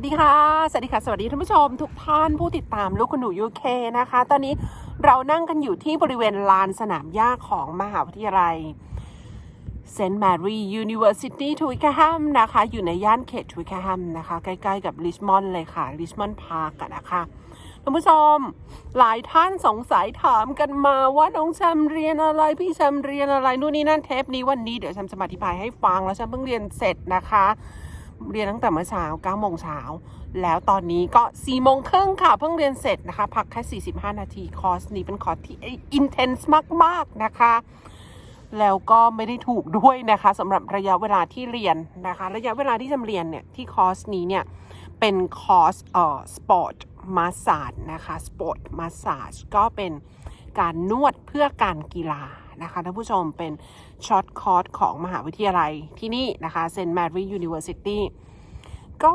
วัสดีค่ะ สวัสดีค่ะ สวัสดีท่านผู้ชม ทุกท่านผู้ติดตามลูกคุณหนูยูเคนะคะ ตอนนี้เรานั่งกันอยู่ที่บริเวณลานสนามหญ้าของมหาวิทยาลัยเซนต์แมรี่ยูนิเวอร์ซิตี้ทวิคแฮมนะคะ อยู่ในย่านเขตทวิคแฮมนะคะ ใกล้ๆกับริชมอนด์เลยค่ะริชมอนด์พาร์กนะคะท่านผู้ชม หลายท่านสงสัยถามกันมาว่าน้องแชมเรียนอะไร พี่แชมเรียนอะไรนู่นนี่นั่นเทปนี้วันนี้เดี๋ยวแชมจะมาอธิบายให้ฟังแล้วแชมเพิ่งเรียนเสร็จนะคะ เรียนตั้งแต่เมื่อเช้า9โมงเช้า แล้วตอนนี้ก็4โมงครึ่งค่ะ เพิ่งเรียนเสร็จนะคะ พักแค่ 45 นาที คอร์สนี้เป็นคอร์สที่ intense มาก ๆ นะคะ แล้วก็ไม่ได้ถูกด้วยนะคะสำหรับระยะเวลาที่เรียนนะคะ ระยะเวลาที่จำเรียนเนี่ย ที่คอร์สนี้เนี่ย เป็นคอร์สเอ่อสปอร์ตมาสาจนะคะสปอร์ตมาสาจก็เป็นการนวดเพื่อการกีฬา นะคะท่านผู้ชมเป็นช็อตคอร์สของมหาวิทยาลัยที่นี่นะคะเซนต์แมรี่ยูนิเวอร์ซิตี้ก็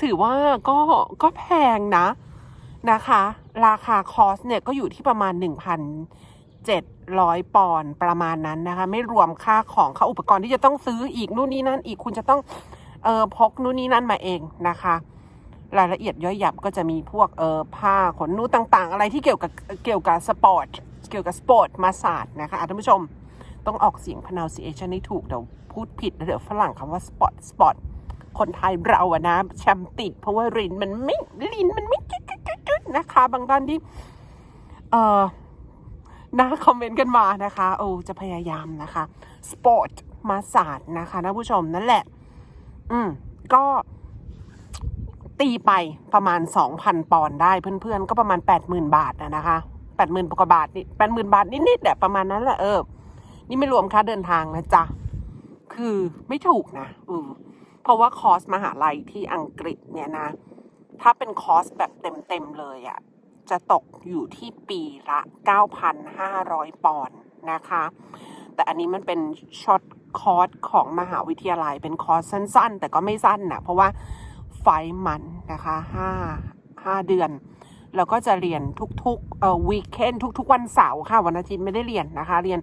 ถือว่าก็ก็แพงนะนะคะ ราคาคอร์สเนี่ยก็อยู่ที่ประมาณ 1,700 ปอนด์ประมาณนั้นนะคะ ไม่รวมค่าของค่าอุปกรณ์ที่จะต้องซื้ออีกนู่นนี่นั่นอีกคุณจะต้องเออพกนู่นนี่นั่นมาเองนะคะ รายละเอียดย่อยยับก็จะมีพวกเออผ้าขนนูต่างๆ อะไรที่เกี่ยวกับเกี่ยวกับสปอร์ต เกี่ยวกับสปอร์ตมาศาสตร์นะคะท่านผู้ชมต้องออกเสียง pronunciation ให้ถูก เดี๋ยวพูดผิด เดี๋ยวฝรั่งคำว่าสปอร์ตสปอร์ตคนไทยเราอะนะแชมติดเพราะว่ารินมันไม่ลินมันไม่จุดจุดนะคะ บางท่านที่ เออน่าคอมเมนต์กันมานะคะโอ้จะพยายามนะคะสปอร์ตมาศาสตร์นะคะท่านผู้ชมนั่นแหละ อืม ก็ตีไปประมาณ 2,000 ปอนด์ได้เพื่อนๆ ก็ประมาณ 80,000 บาทนะนะ คะ80,000กว่าบาทนี่80,000บาทนิดๆแหละประมาณนั้นแหละเออ นี่ไม่รวมค่าเดินทางนะจ๊ะ คือไม่ถูกนะเออเพราะว่าคอร์สมหาลัยที่อังกฤษเนี่ยนะ ถ้าเป็นคอร์สแบบเต็มๆเลยอะ่ะ จะตกอยู่ที่ปีละ 9,500 ปอนด์นะคะ แต่อันนี้มันเป็นช็อตคอร์สของมหาวิทยาลัย เป็นคอร์สสั้น ๆ แต่ก็ไม่สั้นนะเพราะว่าไฟมันนะคะห้าห้าเดือน แล้วก็จะเรียนทุกๆเอ่อวีคเอนทุก ๆ วันเสาร์ค่ะ วันอาทิตย์ไม่ได้เรียนนะคะ เรียน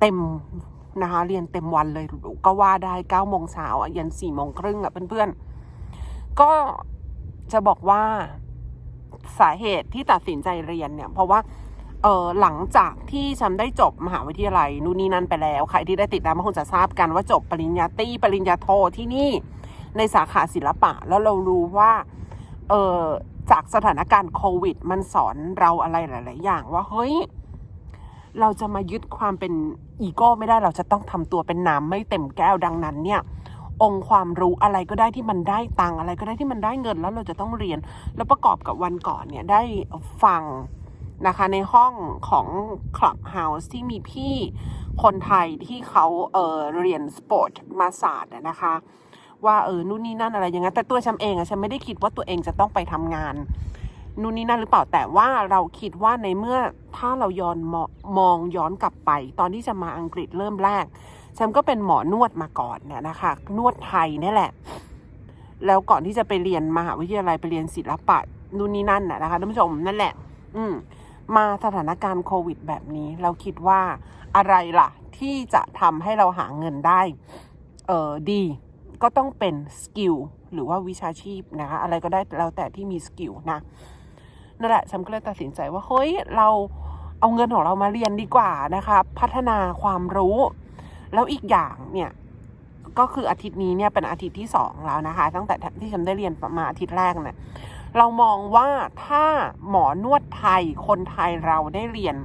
เต็มนะคะ เรียนเต็มวันเลยก็ว่าได้เก้าโมงเช้าอะยันสี่โมงครึ่งอะเพื่อนๆ ก็จะบอกว่าสาเหตุที่ตัดสินใจเรียนเนี่ย เพราะว่าเออหลังจากที่ฉันได้จบมหาวิทยาลัยนู่นนี่นั่นไปแล้ว ใครที่ได้ติดตามก็คงจะทราบกันว่าจบปริญญาตรีปริญญาโทที่นี่ในสาขาศิลปะ แล้วเรารู้ว่า เออ จากสถานการณ์โควิด มันสอนเราอะไรหลาย ๆ อย่าง ว่าเฮ้ย เราจะมายึดความเป็นอีโก้ไม่ได้เราจะต้องทำตัวเป็นน้ำไม่เต็มแก้วดังนั้นเนี่ย องค์ความรู้อะไรก็ได้ที่มันได้ตังอะไรก็ได้ที่มันได้เงินแล้วเราจะต้องเรียน แล้วประกอบกับวันก่อนเนี่ยได้ฟังนะคะในห้องของ Clubhouse ที่มีพี่คนไทยที่เขาเออเรียนสปอร์ตมาศาสตร์นะคะ ว่าเออนู่นนี่นั่นอะไรอย่างนั้นแต่ตัวฉันเองอะฉันไม่ได้คิดว่าตัวเองจะต้องไปทำงานนู่นนี่นั่นหรือเปล่าแต่ว่าเราคิดว่าในเมื่อถ้าเราย้อนมมองย้อนกลับไป ตอนที่จะมาอังกฤษเริ่มแรกฉันก็เป็นหมอนวดมาก่อนเนี่ยนะคะ นวดไทยนี่แหละ แล้วก่อนที่จะไปเรียนมหาวิทยาลัยไปเรียนศิลปะนู่นนี่นั่นน่ะนะคะท่านผู้ชมนั่นแหละ อืม มาสถานการณ์โควิด แบบนี้ เราคิดว่าอะไรล่ะ ที่จะทำให้เราหาเงินได้ เออดี ก็ต้องเป็นสกิลหรือว่าวิชาชีพนะคะอะไรก็ได้แล้วแต่ที่มีสกิลนะนั่นแหละฉันก็เลยตัดสินใจว่าเฮ้ยเราเอาเงินของเรามาเรียนดีกว่านะคะพัฒนาความรู้ แล้วอีกอย่างเนี่ยก็คืออาทิตย์นี้เนี่ยเป็นอาทิตย์ที่สองแล้วนะคะ ตั้งแต่ที่ฉันได้เรียนมาอาทิตย์แรกเนี่ยเรามองว่าถ้าหมอนวดไทยคนไทยเราได้เรียน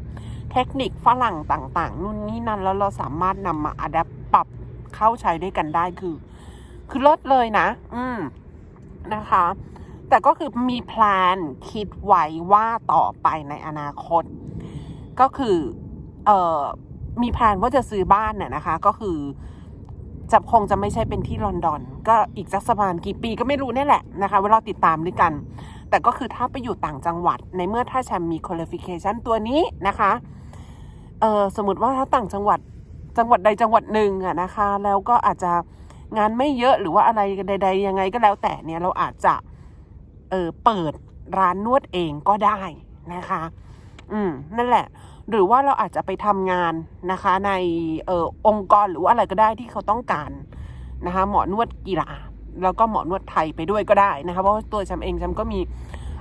เทคนิคฝรั่งต่าง ๆ นู่นนี่นั่นแล้วเราสามารถนำมาอัดปรับเข้าใช้ด้วยกันได้คือ คือลดเลยนะ อืมนะคะ แต่ก็คือมีแพลนคิดไว้ว่าต่อไปในอนาคต ก็คือ เอ่อ มีแพลนว่าจะซื้อบ้านเนี่ยนะคะ ก็คือจะคงจะไม่ใช่เป็นที่ลอนดอน ก็อีกสักประมาณกี่ปีก็ไม่รู้เนี่ยแหละนะคะเวลาติดตามด้วยกัน แต่ก็คือถ้าไปอยู่ต่างจังหวัด ในเมื่อถ้าแชมมี qualification ตัวนี้นะคะ เออสมมติว่าถ้าต่างจังหวัดจังหวัดใดจังหวัดหนึ่งอะนะคะ แล้วก็อาจจะ งานไม่เยอะหรือว่าอะไรใด ๆ ยังไงก็แล้วแต่เนี่ยเราอาจจะเออเปิดร้านนวดเองก็ได้นะคะ อืมนั่นแหละ หรือว่าเราอาจจะไปทำงานนะคะ ในเออองค์กรหรือว่าอะไรก็ได้ที่เขาต้องการนะคะหมอนวดกีฬาแล้วก็หมอนวดไทยไปด้วยก็ได้นะคะเพราะว่าตัวฉันเองฉันก็มี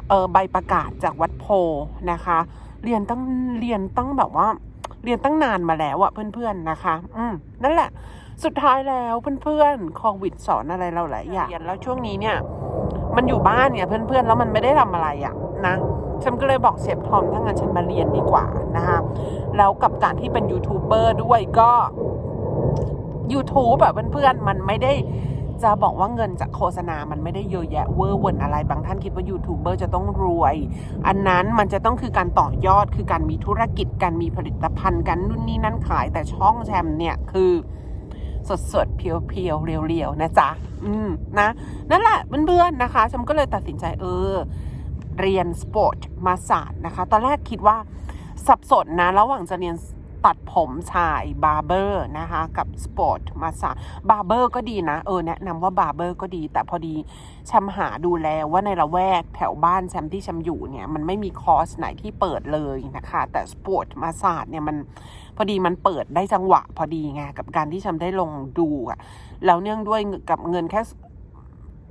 เออใบประกาศจากวัดโพนะคะ เรียนตั้งเรียนตั้งแบบว่า เรียนตั้งนานมาแล้วอะเพื่อนๆนะคะ อืมนั่นแหละ สุดท้ายแล้วเพื่อนๆโควิดสอนอะไรเราหลายอย่างแล้วช่วงนี้เนี่ย มันอยู่บ้านเนี่ยเพื่อนๆแล้วมันไม่ได้ทำอะไรอะนะฉันก็เลยบอกเชฟทอมถ้างั้นฉันมาเรียนดีกว่านะคะแล้วกับการที่เป็นยูทูบเบอร์ด้วยก็ YouTube แบบเพื่อนๆมันไม่ได้จะบอกว่าเงินจากโฆษณา มันไม่ได้เยอะแยะเวอร์เวินอะไร บางท่านคิดว่ายูทูบเบอร์จะต้องรวย อันนั้นมันจะต้องคือการต่อยอด คือการมีธุรกิจ การมีผลิตภัณฑ์กันนู่นนี่นั่นขาย แต่ช่องแชมเนี่ยคือ สดสดๆเพียวๆเรียวๆนะจ๊ะอืมนะนั่นแหละเพื่อนๆนะคะฉันก็เลยตัดสินใจเออ เรียนสปอร์ตมาศาสตร์นะคะ ตอนแรกคิดว่าสับสนนะ ระหว่างจะเรียน ตัดผมชายบาร์เบอร์นะคะกับสปอร์ตมาศาบาร์เบอร์ก็ดีนะ เออแนะนำว่าบาร์เบอร์ก็ดี แต่พอดีแชมหาดูแลว่าในละแวกแถวบ้านแชมที่แชมอยู่เนี่ย มันไม่มีคอร์สไหนที่เปิดเลยนะคะ แต่สปอร์ตมาศาเนี่ยมันพอดีมันเปิดได้จังหวะพอดีไงกับการที่ฉันได้ลงดูอะแล้วเนื่องด้วยกับเงินแค่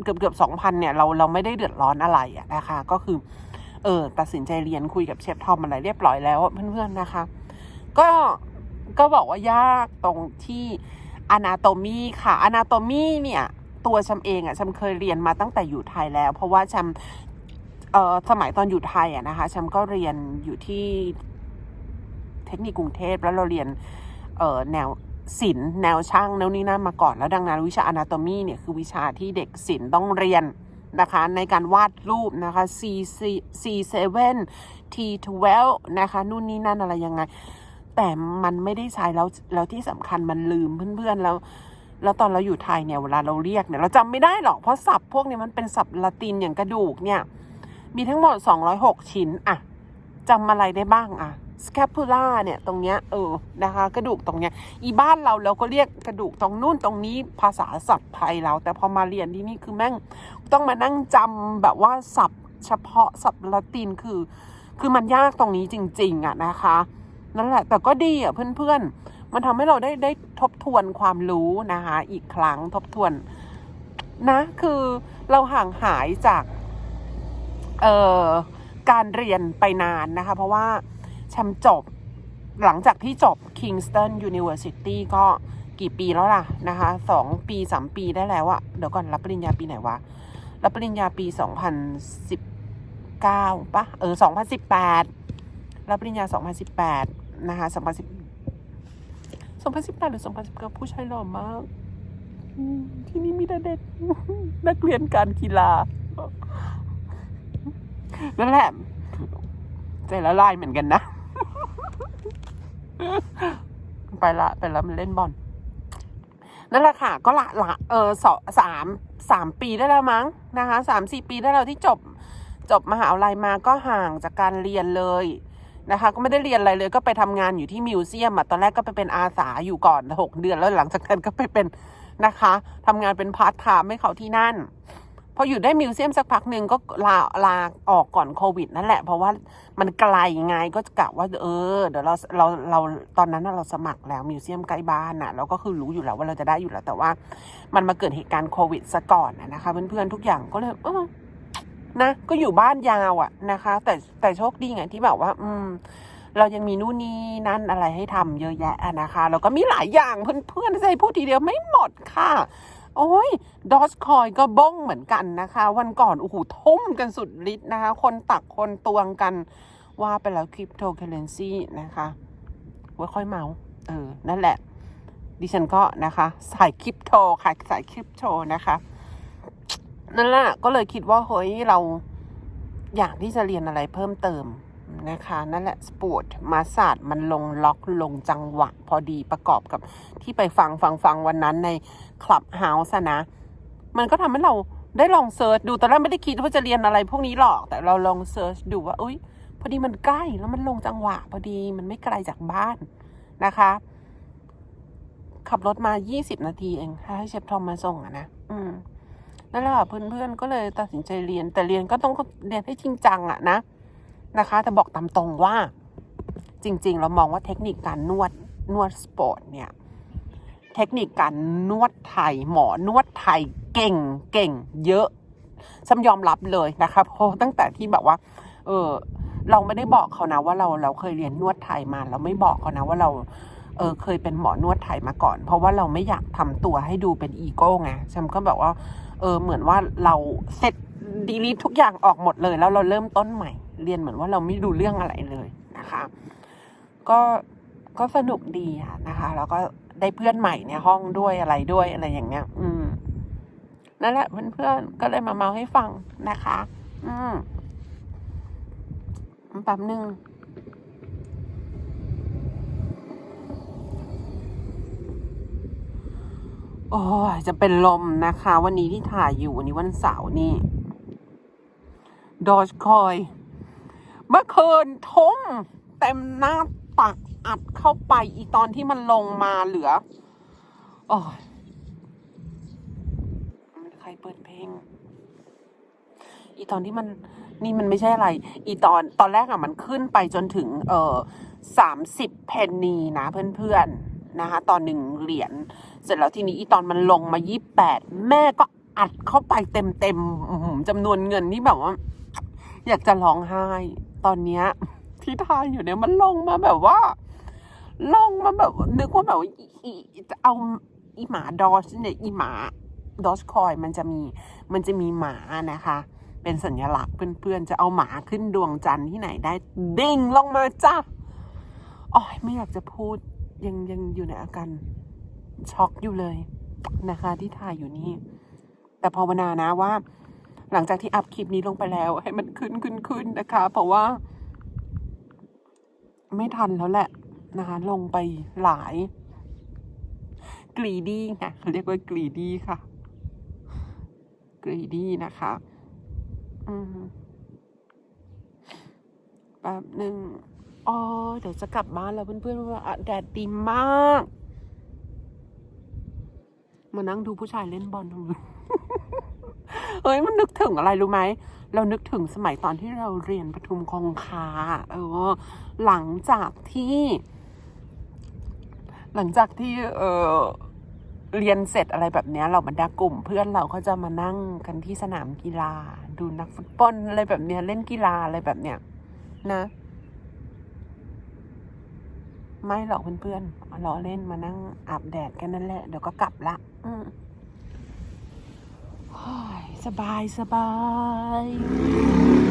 เกือบเกือบสองพันเนี่ยเราเราไม่ได้เดือดร้อนอะไรอะนะคะ ก็คือ เออตัดสินใจเรียนคุยกับเชฟทอมอะไรเรียบร้อยแล้วอะเพื่อนๆนะคะ ก็ก็บอกว่ายากตรงที่ anatomy ค่ะ anatomy เนี่ย ตัวฉันเองอะฉันเคยเรียนมาตั้งแต่อยู่ไทยแล้ว เพราะว่าฉันเอ่อสมัยตอนอยู่ไทยอะนะคะฉันก็เรียนอยู่ที่เทคนิคกรุงเทพแล้วเราเรียนเอ่อแนวศิลป์แนวช่างแนวนี้นั่นมาก่อนแล้วดังนั้นวิชา anatomy เนี่ยคือวิชาที่เด็กศิลป์ต้องเรียนนะคะในการวาดรูปนะคะ C C C 7 T 12 นะคะนู่นนี่นั่นอะไรยังไง แต่มันไม่ได้ใช้แล้วแล้วที่สำคัญมันลืมเพื่อนๆแล้ว แล้วตอนเราอยู่ไทยเนี่ยเวลาเราเรียกเนี่ยเราจำไม่ได้หรอกเพราะศัพท์พวกนี้มันเป็นศัพท์ละตินอย่างกระดูกเนี่ยมีทั้งหมด 206 ชิ้นอะจำอะไรได้บ้างอะ scapula เนี่ยตรงเนี้ยเออนะคะ กระดูกตรงเนี้ยอีบ้านเราเราก็เรียกกระดูกตรงนู่นตรงนี้ภาษาศัพท์ไทยเรา แต่พอมาเรียนที่นี่คือแม่งต้องมานั่งจำแบบว่าศัพท์ เฉพาะศัพท์ละตินคือ คือมันยากตรงนี้จริง ๆอะนะคะ นั่นแหละ แต่ก็ดีอะเพื่อนๆ มันทำให้เราได้ได้ทบทวนความรู้นะคะ อีกครั้งทบทวนนะ คือเราห่างหายจาก เอ่อการเรียนไปนานนะคะ เพราะว่าแชมจบหลังจากที่จบ Kingston University ก็กี่ปีแล้วล่ะนะคะสองปีสามปีได้แล้วอะเดี๋ยวก่อนรับปริญญาปีไหนวะ รับปริญญาปีสองพันสิบเก้าปะเออสองพันสิบแปดรับปริญญาสองพันสิบแปด นะคะสองพันสิบสองพันสิบแปดหรือสองพันสิบเก้าผู้ชายหล่อมาก ที่นี่มีแต่เด็กนักเรียนการกีฬา นั่นแหละ ใจละลายเหมือนกันนะ ไปละไปละมันเล่นบอลนั่นแหละค่ะ ก็ละละเออสองสามสามปีได้แล้วมั้งนะคะสามสี่ปีได้แล้วที่จบจบมหาวิทยาลัยมาก็ห่างจากการเรียนเลย นะคะ ก็ไม่ได้เรียนอะไรเลยก็ไปทำงานอยู่ที่มิวเซียมอะตอนแรกก็ไปเป็นอาสาอยู่ก่อนหกเดือนแล้วหลังจากนั้นก็ไปเป็นนะคะทำงานเป็นพาร์ทไทม์ให้เขาที่นั่นพออยู่ได้มิวเซียมสักพักหนึ่งก็ลาลาออกก่อนโควิดนั่นแหละ เพราะว่ามันไกลไงก็กะว่าเออเดี๋ยวเราเราเราตอนนั้นเราสมัครแล้วมิวเซียมใกล้บ้านน่ะเราก็คือรู้อยู่แล้วว่าเราจะได้อยู่แล้วแต่ว่า มันมาเกิดเหตุการณ์โควิดซะก่อนนะนะคะเพื่อนๆทุกอย่างก็เลยเออ นะก็อยู่บ้านยาวอะนะคะ แต่แต่โชคดีไงที่แบบว่า อืม เรายังมีนู่นนี่นั่นอะไรให้ทำเยอะแยะนะคะแล้วก็มีหลายอย่างเพื่อนๆจะให้พูดทีเดียวไม่หมดค่ะ โอ้ยดอ g คอยก็บ้งเหมือนกันนะคะ วันก่อนโอ้โหทุ่มกันสุดฤทธิ์นะคะ คนตักคนตวงกันว่าไปแล้วคริปโตเคเรนซีนะคะไว้ค่อยเมาเออ นั่นแหละ ดิฉันก็นะคะ สายคริปโตค่ะ สายคริปโตนะคะ นั่นแหละก็เลยคิดว่าเฮ้ยเราอยากที่จะเรียนอะไรเพิ่มเติมนะคะ นั่นแหละสปอร์ตมาศาสตร์มันลงล็อกลงจังหวะ พอดีประกอบกับที่ไปฟังฟังฟังวันนั้นในคลับเฮาส์นะ มันก็ทำให้เราได้ลองเซิร์ชดูตอนแรกไม่ได้คิดว่าจะเรียนอะไรพวกนี้หรอก แต่เราลองเซิร์ชดูว่าอุ้ยพอดีมันใกล้แล้วมันลงจังหวะ พอดีมันไม่ไกลจากบ้านนะคะ ขับรถมา 20 นาทีเองให้เชฟทอมมาส่งอะนะ อืม นั่นแหละค่ะเพื่อนๆก็เลยตัดสินใจเรียน แต่เรียนก็ต้องเรียนให้จริงจังอะนะนะคะ แต่บอกตามตรงว่า จริง ๆ เรามองว่าเทคนิคการนวดนวดสปอร์ตเนี่ยเทคนิคการนวดไทยหมอนวดไทยเก่งเก่ง เยอะซ้ำยอมรับเลยนะคะเพราะตั้งแต่ที่แบบว่า เออเราไม่ได้บอกเขานะว่าเราเราเคยเรียนนวดไทยมา เราไม่บอกเขานะว่าเรา เออเคยเป็นหมอนวดไทยมาก่อน เพราะว่าเราไม่อยากทำตัวให้ดูเป็นอีโก้ไงฉันก็แบบว่า เออเหมือนว่าเราเสร็จดีลีทุกอย่างออกหมดเลย แล้วเราเริ่มต้นใหม่ เรียนเหมือนว่าเราไม่รู้เรื่องอะไรเลยนะคะ ก็ก็สนุกดีค่ะนะคะ แล้วก็ได้เพื่อนใหม่ในห้องด้วยอะไรด้วยอะไรอย่างเงี้ย อืมนั่นแหละเพื่อนๆก็เลยมาเมาให้ฟังนะคะ อืมแป๊บหนึ่ง โอ้ยจะเป็นลมนะคะ วันนี้ที่ถ่ายอยู่วันนี้วันเสาร์นี่ดอชคอยเมื่อคืนทุ่มเต็มหน้าตักอัดเข้าไปอีตอนที่มันลงมาเหลือโอ้ยใครเปิดเพลง อีตอนที่มันนี่มันไม่ใช่อะไร อีตอนตอนแรกอะมันขึ้นไปจนถึง เออสามสิบเพนนีนะเพื่อนๆ นะคะตอนหนึ่งเหรียญเสร็จแล้วทีนี้อีตอนมันลงมายี่แปดแม่ก็อัดเข้าไปเต็มเต็มๆจำนวนเงินที่แบบว่า อยากจะร้องไห้ ตอนเนี้ยที่ทายอยู่เนี่ยมันลงมาแบบว่า ลงมาแบบ นึกว่าแบบอีจะเอาอีหมาดอชเนี่ยอีหมาดอชคอยมันจะมีมันจะมีหมานะคะ เป็นสัญลักษณ์เพื่อนๆจะเอาหมาขึ้นดวงจันทร์ที่ไหนได้เด้งลงมาจ้าอ๋อไม่อยากจะพูด ยังยังอยู่ในอาการช็อกอยู่เลยนะคะ ที่ถ่ายอยู่นี่ แต่ภาวนานะว่า หลังจากที่อัพคลิปนี้ลงไปแล้ว ให้มันขึ้นขึ้นขึ้นนะคะ เพราะว่า ไม่ทันแล้วแหละนะคะ ลงไปหลายกรีดี้ไงเขาเรียกว่ากรีดี้ค่ะกรีดี้นะคะ อืมแป๊บหนึ่ง อ๋อ เดี๋ยวจะกลับบ้านแล้วเพื่อนๆว่าอะแดดดีมาก มานั่งดูผู้ชายเล่นบอลตรงนู้นเฮ้ยมันนึกถึงอะไรรู้ไหม เรานึกถึงสมัยตอนที่เราเรียนปทุมคงคา เออ หลังจากที่ หลังจากที่ เออเรียนเสร็จอะไรแบบนี้เราบรรดากลุ่ม เพื่อนเราก็จะมานั่งกันที่สนามกีฬา ดูนักฟุตบอลอะไรแบบเนี้ยเล่นกีฬาอะไรแบบเนี้ยนะ ไม่หรอกเพื่อนๆล้อเล่นมานั่งอาบแดดกันนั่นแหละ เดี๋ยวก็กลับละสบายสบาย